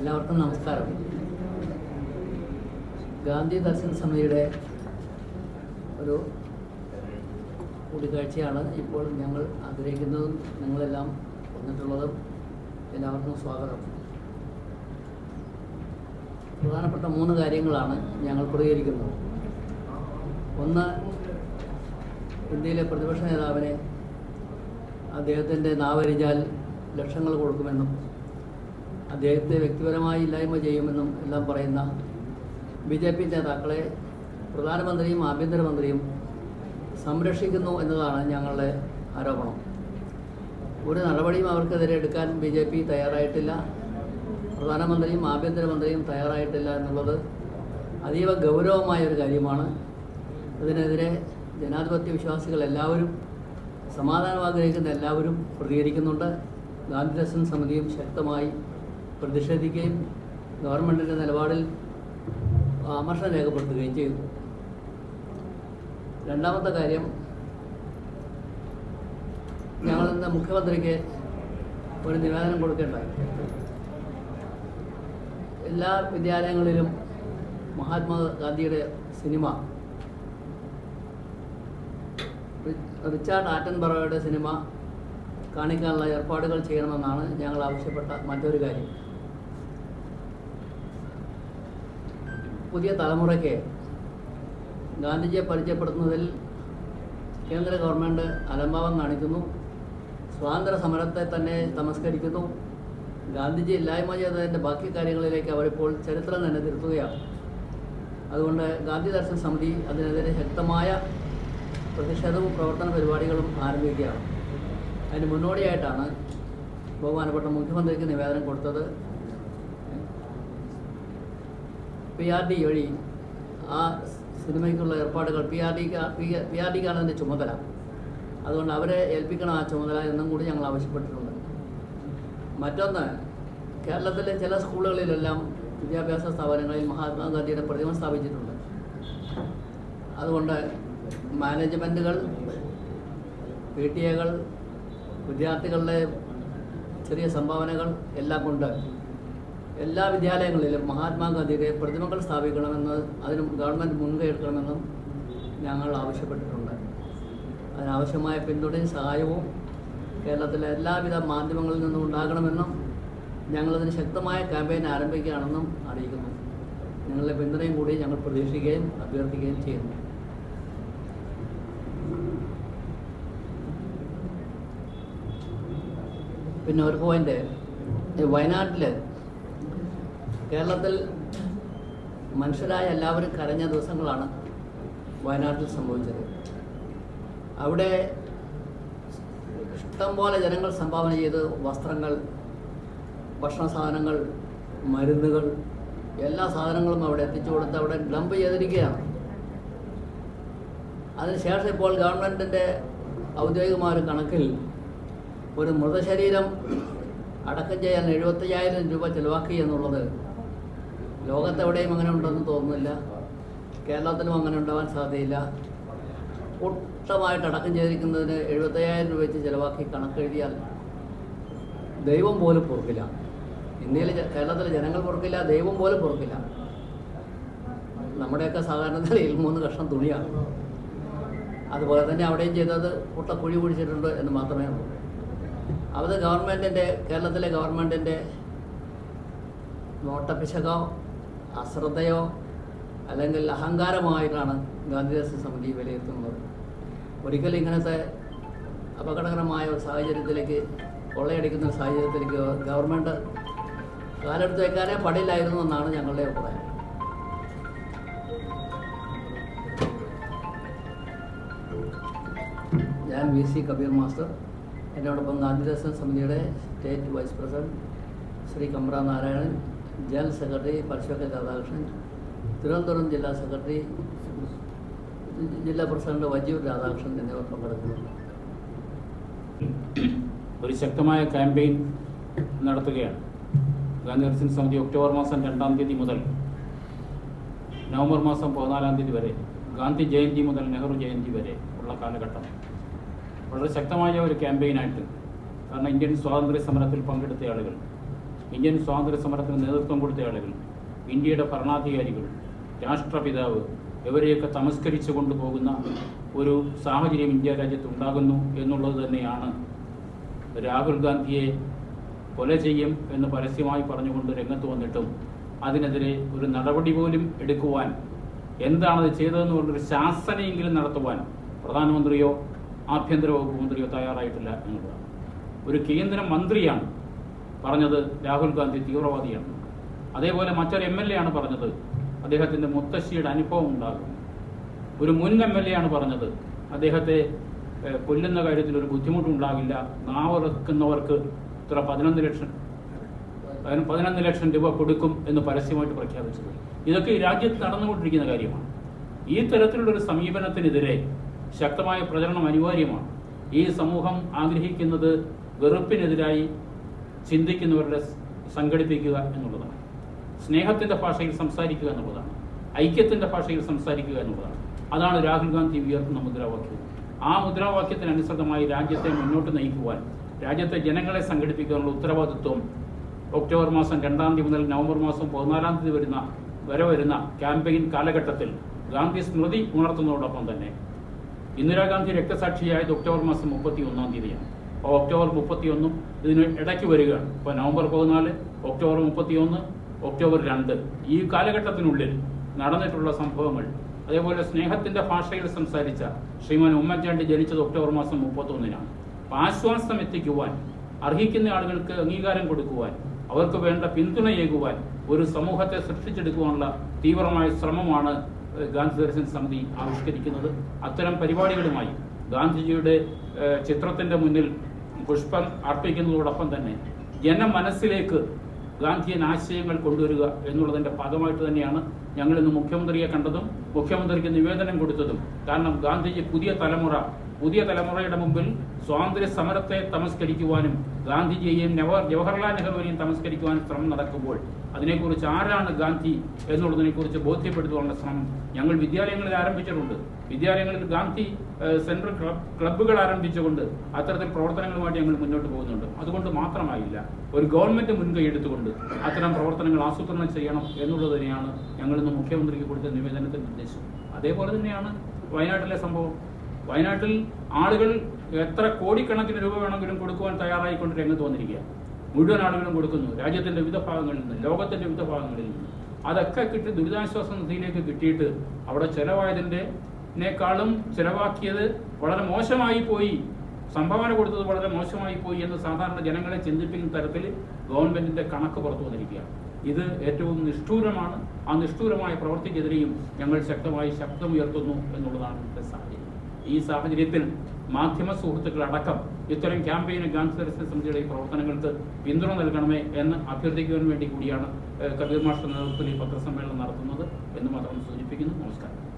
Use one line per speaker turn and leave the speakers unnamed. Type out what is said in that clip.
എല്ലാവർക്കും നമസ്കാരം. ഗാന്ധി ദർശൻ സമിതിയുടെ ഒരു കൂടിക്കാഴ്ചയാണ് ഇപ്പോൾ ഞങ്ങൾ ആഗ്രഹിക്കുന്നതും നിങ്ങളെല്ലാം വന്നിട്ടുള്ളതും എല്ലാവർക്കും സ്വാഗതം. പ്രധാനപ്പെട്ട മൂന്ന് കാര്യങ്ങളാണ് ഞങ്ങൾ പ്രതികരിക്കുന്നത്. ഒന്ന് ഇന്ത്യയിലെ പ്രതിപക്ഷ നേതാവിനെ അദ്ദേഹത്തിന്റെ നാവരിഞ്ഞാൽ ലക്ഷങ്ങൾ കൊടുക്കുമെന്നും അദ്ദേഹത്തെ വ്യക്തിപരമായി ഇല്ലായ്മ ചെയ്യുമെന്നും എല്ലാം പറയുന്ന ബി ജെ പി നേതാക്കളെ പ്രധാനമന്ത്രിയും ആഭ്യന്തരമന്ത്രിയും സംരക്ഷിക്കുന്നു എന്നതാണ് ഞങ്ങളുടെ ആരോപണം. ഒരു നടപടിയും അവർക്കെതിരെ എടുക്കാൻ ബി ജെ പി തയ്യാറായിട്ടില്ല. പ്രധാനമന്ത്രിയും ആഭ്യന്തരമന്ത്രിയും തയ്യാറായിട്ടില്ല എന്നുള്ളത് അതീവ ഗൗരവമായ ഒരു കാര്യമാണ്. അതിനെതിരെ ജനാധിപത്യ വിശ്വാസികൾ എല്ലാവരും സമാധാനം ആഗ്രഹിക്കുന്ന എല്ലാവരും പ്രതികരിക്കുന്നുണ്ട്. ഗാന്ധി ദർശൻ സമിതിയും ശക്തമായി പ്രതിഷേധിക്കുകയും ഗവൺമെന്റിന്റെ നിലപാടിൽ ആമർശം രേഖപ്പെടുത്തുകയും ചെയ്തു. രണ്ടാമത്തെ കാര്യം ഞങ്ങൾ ഇന്ന് മുഖ്യമന്ത്രിക്ക് ഒരു നിവേദനം കൊടുക്കേണ്ടായി. എല്ലാ വിദ്യാലയങ്ങളിലും മഹാത്മാഗാന്ധിയുടെ സിനിമ റിച്ചാർഡ് ആറ്റൻബറോയുടെ സിനിമ കാണിക്കാനുള്ള ഏർപ്പാടുകൾ ചെയ്യണമെന്നാണ് ഞങ്ങൾ ആവശ്യപ്പെട്ട മറ്റൊരു കാര്യം. പുതിയ തലമുറയ്ക്ക് ഗാന്ധിജിയെ പരിചയപ്പെടുത്തുന്നതിൽ കേന്ദ്ര ഗവൺമെന്റ് അലംഭാവം കാണിക്കുന്നു. സ്വാതന്ത്ര്യ സമരത്തെ തന്നെ നമസ്കരിക്കുന്നു ഗാന്ധിജി ഇല്ലായ്മ ചെയ്തതിന്റെ ബാക്കി കാര്യങ്ങളിലേക്ക് അവരിപ്പോൾ ചരിത്രം തന്നെ തിരുത്തുകയാണ്. അതുകൊണ്ട് ഗാന്ധി ദർശൻ സമിതി അതിനെതിരെ ശക്തമായ പ്രതിഷേധവും പ്രവർത്തന പരിപാടികളും ആരംഭിക്കുകയാണ്. അതിന് മുന്നോടിയായിട്ടാണ് ബഹുമാനപ്പെട്ട മുഖ്യമന്ത്രിക്ക് നിവേദനം കൊടുത്തത്. പി ആർ ഡി വഴി ആ സിനിമയ്ക്കുള്ള ഏർപ്പാടുകൾ പി ആർ ഡിക്ക് പി ആർ ഡിക്കാണ് അതിന്റെ ചുമതല. അതുകൊണ്ട് അവരെ ഏൽപ്പിക്കണം ആ ചുമതല എന്നും കൂടി ഞങ്ങൾ ആവശ്യപ്പെട്ടിട്ടുണ്ട്. മറ്റൊന്ന് കേരളത്തിലെ ചില സ്കൂളുകളിലെല്ലാം വിദ്യാഭ്യാസ സ്ഥാപനങ്ങളിൽ മഹാത്മാഗാന്ധിയുടെ പ്രതിമ സ്ഥാപിച്ചിട്ടുണ്ട്. അതുകൊണ്ട് മാനേജ്മെന്റുകൾ പി ടി എകൾ വിദ്യാർത്ഥികളുടെ ചെറിയ സംഭാവനകൾ എല്ലാം കൊണ്ട് എല്ലാ വിദ്യാലയങ്ങളിലും മഹാത്മാഗാന്ധിയുടെ പ്രതിമകൾ സ്ഥാപിക്കണമെന്ന് അതിന് ഗവൺമെന്റ് മുൻകൈ എടുക്കണമെന്നും ഞങ്ങൾ ആവശ്യപ്പെട്ടിട്ടുണ്ട്. അതിനാവശ്യമായ പിന്തുണയും സഹായവും കേരളത്തിലെ എല്ലാവിധ മാധ്യമങ്ങളിൽ നിന്നും ഉണ്ടാകണമെന്നും ഞങ്ങളതിന് ശക്തമായ ക്യാമ്പയിൻ ആരംഭിക്കുകയാണെന്നും അറിയിക്കുന്നു. നിങ്ങളുടെ പിന്തുണയും കൂടി ഞങ്ങൾ പ്രതീക്ഷിക്കുകയും അഭ്യർത്ഥിക്കുകയും ചെയ്യുന്നു. പിന്നെ ഒരു പോയിന്റ് വയനാട്ടിൽ കേരളത്തിൽ മനുഷ്യരായ എല്ലാവരും കരഞ്ഞ ദിവസങ്ങളാണ് വയനാട്ടിൽ സംഭവിച്ചത്. അവിടെ ഇഷ്ടം പോലെ ജനങ്ങൾ സംഭാവന ചെയ്ത് വസ്ത്രങ്ങൾ ഭക്ഷണ സാധനങ്ങൾ മരുന്നുകൾ എല്ലാ സാധനങ്ങളും അവിടെ എത്തിച്ചു കൊടുത്ത് അവിടെ ഡംപ് ചെയ്തിരിക്കുകയാണ്. അതിനുശേഷം ഇപ്പോൾ ഗവൺമെന്റിന്റെ ഔദ്യോഗികമായ ഒരു കണക്കിൽ ഒരു മൃതശരീരം അടക്കം ചെയ്യാൻ എഴുപത്തയ്യായിരം രൂപ ചിലവാക്കി എന്നുള്ളത് ലോകത്തെവിടെയും അങ്ങനെ ഉണ്ടെന്ന് തോന്നുന്നില്ല. കേരളത്തിലും അങ്ങനെ ഉണ്ടാവാൻ സാധ്യതയില്ല. കൂട്ടമായിട്ട് അടക്കം ചെയ്തിരിക്കുന്നതിന് എഴുപത്തയ്യായിരം രൂപ വെച്ച് ചിലവാക്കി കണക്കെഴുതിയാൽ ദൈവം പോലും പൊറുക്കില്ല. ഇന്ത്യയിൽ കേരളത്തിലെ ജനങ്ങൾ പൊറുക്കില്ല ദൈവം പോലും പൊറുക്കില്ല. നമ്മുടെയൊക്കെ സാധാരണ നിലയിൽ മൂന്ന് കഷ്ണം തുണിയാണ്. അതുപോലെ തന്നെ അവിടെയും ചെയ്തത് കുട്ട കുഴി കുഴിച്ചിട്ടുണ്ട് എന്ന് മാത്രമേ ഉള്ളൂ. അത് ഗവൺമെന്റിന്റെ കേരളത്തിലെ ഗവൺമെന്റിന്റെ നോട്ടപ്പിശകോ അശ്രദ്ധയോ അല്ലെങ്കിൽ അഹങ്കാരമായിട്ടാണ് ഗാന്ധിദാസ സമിതി വിലയിരുത്തുന്നത്. ഒരിക്കലും ഇങ്ങനത്തെ അപകടകരമായ ഒരു സാഹചര്യത്തിലേക്ക് കൊള്ളയടിക്കുന്ന ഒരു സാഹചര്യത്തിലേക്ക് ഗവൺമെന്റ് കാലെടുത്ത് വയ്ക്കാനേ പടില്ലായിരുന്നു എന്നാണ് ഞങ്ങളുടെ അഭിപ്രായം. ഞാൻ വി സി കബീർ മാസ്റ്റർ. എന്നോടൊപ്പം ഗാന്ധിദാസ സമിതിയുടെ state vice president Shri Kamra Narayanan general secretary പരശോക്കൻ രാധാകൃഷ്ണൻ തിരുവനന്തപുരം ജില്ലാ സെക്രട്ടറി ജില്ലാ പ്രസിഡന്റ് വജീവ് രാധാകൃഷ്ണൻ എന്നിവർ പങ്കെടുക്കുന്നുണ്ട്.
ഒരു ശക്തമായ ക്യാമ്പയിൻ നടത്തുകയാണ്. ഗാന്ധി സമിതി ഒക്ടോബർ മാസം രണ്ടാം തീയതി മുതൽ നവംബർ മാസം പതിനാലാം തീയതി വരെ ഗാന്ധി ജയന്തി മുതൽ നെഹ്റു ജയന്തി വരെ ഉള്ള കാലഘട്ടം. വളരെ ശക്തമായ ഒരു ക്യാമ്പയിനായിട്ട് കാരണം ഇന്ത്യൻ സ്വാതന്ത്ര്യ സമരത്തിൽ പങ്കെടുത്ത ആളുകൾ ഇന്ത്യൻ സ്വാതന്ത്ര്യ സമരത്തിന് നേതൃത്വം കൊടുത്ത ആളുകൾ ഇന്ത്യയുടെ ഭരണാധികാരികൾ രാഷ്ട്രപിതാവ് ഇവരെയൊക്കെ തമസ്കരിച്ചു കൊണ്ടുപോകുന്ന ഒരു സാഹചര്യം ഇന്ത്യ രാജ്യത്ത് ഉണ്ടാകുന്നു എന്നുള്ളത് തന്നെയാണ് രാഹുൽ ഗാന്ധിയെ കൊല ചെയ്യും എന്ന് പരസ്യമായി പറഞ്ഞുകൊണ്ട് രംഗത്ത് വന്നിട്ടും അതിനെതിരെ ഒരു നടപടി പോലും എടുക്കുവാൻ എന്താണത് ചെയ്തതെന്ന് പറഞ്ഞൊരു ശാസനയെങ്കിലും നടത്തുവാൻ പ്രധാനമന്ത്രിയോ ആഭ്യന്തര വകുപ്പ് മന്ത്രിയോ തയ്യാറായിട്ടില്ല എന്നുള്ളതാണ്. ഒരു കേന്ദ്ര മന്ത്രിയാണ് പറഞ്ഞത് രാഹുൽ ഗാന്ധി തീവ്രവാദിയാണ്. അതേപോലെ മറ്റൊരു എം എൽ എ ആണ് പറഞ്ഞത് അദ്ദേഹത്തിന്റെ മുത്തശ്ശിയുടെ അനുഭവം ഉണ്ടാകും. ഒരു മുൻ എം എൽ എ ആണ് പറഞ്ഞത് അദ്ദേഹത്തെ കൊല്ലുന്ന കാര്യത്തിൽ ഒരു ബുദ്ധിമുട്ടുണ്ടാകില്ല നാവറക്കുന്നവർക്ക് ഇത്ര പതിനൊന്ന് ലക്ഷം പതിനൊന്ന് ലക്ഷം രൂപ കൊടുക്കും എന്ന് പരസ്യമായിട്ട് പ്രഖ്യാപിച്ചത്. ഇതൊക്കെ ഈ രാജ്യത്ത് നടന്നുകൊണ്ടിരിക്കുന്ന കാര്യമാണ്. ഈ തരത്തിലുള്ള ഒരു സമീപനത്തിനെതിരെ ശക്തമായ പ്രചരണം അനിവാര്യമാണ്. ഈ സമൂഹം ആഗ്രഹിക്കുന്നത് വെറുപ്പിനെതിരായി ചിന്തിക്കുന്നവരുടെ സംഘടിപ്പിക്കുക എന്നുള്ളതാണ്. സ്നേഹത്തിന്റെ ഭാഷയിൽ സംസാരിക്കുക എന്നുള്ളതാണ്. ഐക്യത്തിന്റെ ഭാഷയിൽ സംസാരിക്കുക എന്നുള്ളതാണ്. അതാണ് രാഹുൽ ഗാന്ധി ഉയർത്തുന്ന മുദ്രാവാക്യം. ആ മുദ്രാവാക്യത്തിനനുസൃതമായി രാജ്യത്തെ മുന്നോട്ട് നയിക്കുവാൻ രാജ്യത്തെ ജനങ്ങളെ സംഘടിപ്പിക്കാനുള്ള ഉത്തരവാദിത്വം ഒക്ടോബർ മാസം രണ്ടാം തീയതി മുതൽ നവംബർ മാസം പതിനാലാം തീയതി വരുന്ന വരെ വരുന്ന ക്യാമ്പയിൻ കാലഘട്ടത്തിൽ ഗാന്ധി സ്മൃതി ഉണർത്തുന്നതോടൊപ്പം തന്നെ ഇന്ദിരാഗാന്ധി രക്തസാക്ഷിയായത് ഒക്ടോബർ മാസം മുപ്പത്തി ഒന്നാം തീയതിയാണ്. ഒക്ടോബർ മുപ്പത്തി ഒന്നും ഇതിന് ഇടയ്ക്ക് വരികയാണ്. ഇപ്പോൾ നവംബർ പതിനാല് ഒക്ടോബർ മുപ്പത്തി ഒന്ന് ഒക്ടോബർ രണ്ട്. ഈ കാലഘട്ടത്തിനുള്ളിൽ നടന്നിട്ടുള്ള സംഭവങ്ങൾ. അതേപോലെ സ്നേഹത്തിന്റെ ഭാഷയിൽ സംസാരിച്ച ശ്രീമാൻ ഉമ്മൻചാണ്ടി ജനിച്ചത് ഒക്ടോബർ മാസം മുപ്പത്തൊന്നിനാണ്. അപ്പം ആശ്വാസം എത്തിക്കുവാൻ അർഹിക്കുന്ന ആളുകൾക്ക് അംഗീകാരം കൊടുക്കുവാൻ അവർക്ക് വേണ്ട പിന്തുണയേകുവാൻ ഒരു സമൂഹത്തെ സൃഷ്ടിച്ചെടുക്കുവാനുള്ള തീവ്രമായ ശ്രമമാണ് ഗാന്ധി ദർശൻ സമിതി ആവിഷ്കരിക്കുന്നത്. അത്തരം പരിപാടികളുമായി ഗാന്ധിജിയുടെ ചിത്രത്തിന്റെ മുന്നിൽ പുഷ്പം അർപ്പിക്കുന്നതോടൊപ്പം തന്നെ ജന മനസ്സിലേക്ക് ഗാന്ധിയൻ ആശയങ്ങൾ കൊണ്ടുവരിക എന്നുള്ളതിന്റെ ഭാഗമായിട്ട് തന്നെയാണ് ഞങ്ങൾ ഇന്ന് മുഖ്യമന്ത്രിയെ കണ്ടതും മുഖ്യമന്ത്രിക്ക് നിവേദനം കൊടുത്തതും. കാരണം ഗാന്ധിജി പുതിയ തലമുറ പുതിയ തലമുറയുടെ മുമ്പിൽ സ്വാതന്ത്ര്യ സമരത്തെ തമസ്കരിക്കുവാനും ഗാന്ധിജിയെയും ജവഹർലാൽ നെഹ്റുവിനെയും തമസ്കരിക്കുവാനും ശ്രമം നടക്കുമ്പോൾ അതിനെക്കുറിച്ച് ആരാണ് ഗാന്ധി എന്നുള്ളതിനെക്കുറിച്ച് ബോധ്യപ്പെടുത്തുവാനുള്ള ശ്രമം ഞങ്ങൾ വിദ്യാലയങ്ങളിൽ ആരംഭിച്ചിട്ടുണ്ട്. വിദ്യാലയങ്ങളിൽ ഗാന്ധി സെൻട്രൽ ക്ലബ് ക്ലബ്ബുകൾ ആരംഭിച്ചുകൊണ്ട് അത്തരത്തിൽ പ്രവർത്തനങ്ങളുമായിട്ട് ഞങ്ങൾ മുന്നോട്ട് പോകുന്നുണ്ട്. അതുകൊണ്ട് മാത്രമായില്ല ഒരു ഗവൺമെന്റ് മുൻകൈ എടുത്തുകൊണ്ട് അത്തരം പ്രവർത്തനങ്ങൾ ആസൂത്രണം ചെയ്യണം എന്നുള്ളത് തന്നെയാണ് ഞങ്ങൾ ഇന്ന് മുഖ്യമന്ത്രിക്ക് കൊടുത്ത നിവേദനത്തിൽ നിർദ്ദേശം അതേപോലെ തന്നെയാണ് വയനാട്ടിലെ സംഭവം. വയനാട്ടിൽ ആളുകൾ എത്ര കോടിക്കണക്കിന് രൂപ വേണമെങ്കിലും കൊടുക്കുവാൻ തയ്യാറായിക്കൊണ്ട് രംഗത്ത് വന്നിരിക്കുക മുഴുവൻ ആളുകളും കൊടുക്കുന്നു. രാജ്യത്തിന്റെ വിവിധ ഭാഗങ്ങളിൽ നിന്ന് ലോകത്തിന്റെ വിവിധ ഭാഗങ്ങളിൽ നിന്ന്. അതൊക്കെ കിട്ടി ദുരിതാശ്വാസ നിധിയിലേക്ക് കിട്ടിയിട്ട് അവിടെ ചെലവായതിന്റെ േക്കാളും ചെലവാക്കിയത് വളരെ മോശമായി പോയി. സംഭാവന കൊടുത്തത് വളരെ മോശമായി പോയി എന്ന് സാധാരണ ജനങ്ങളെ ചിന്തിപ്പിക്കുന്ന തരത്തിൽ ഗവൺമെന്റിന്റെ കണക്ക് പുറത്തു വന്നിരിക്കുകയാണ്. ഇത് ഏറ്റവും നിഷ്ഠൂരമാണ്. ആ നിഷ്ഠൂരമായ പ്രവൃത്തിക്കെതിരെയും ഞങ്ങൾ ശക്തമായി ശബ്ദമുയർത്തുന്നു എന്നുള്ളതാണ് ഇന്നത്തെ സാഹചര്യം. ഈ സാഹചര്യത്തിൽ മാധ്യമ സുഹൃത്തുക്കളടക്കം ഇത്തരം ക്യാമ്പയിന് ഗാന്ധി ദർശന സമിതിയുടെ പ്രവർത്തനങ്ങൾക്ക് പിന്തുണ നൽകണമേ എന്ന് അഭ്യർത്ഥിക്കുവാൻ വേണ്ടി കൂടിയാണ് കബീർ നേതൃത്വത്തിൽ ഈ പത്രസമ്മേളനം നടത്തുന്നത് എന്ന് മാത്രം സൂചിപ്പിക്കുന്നു. നമസ്കാരം.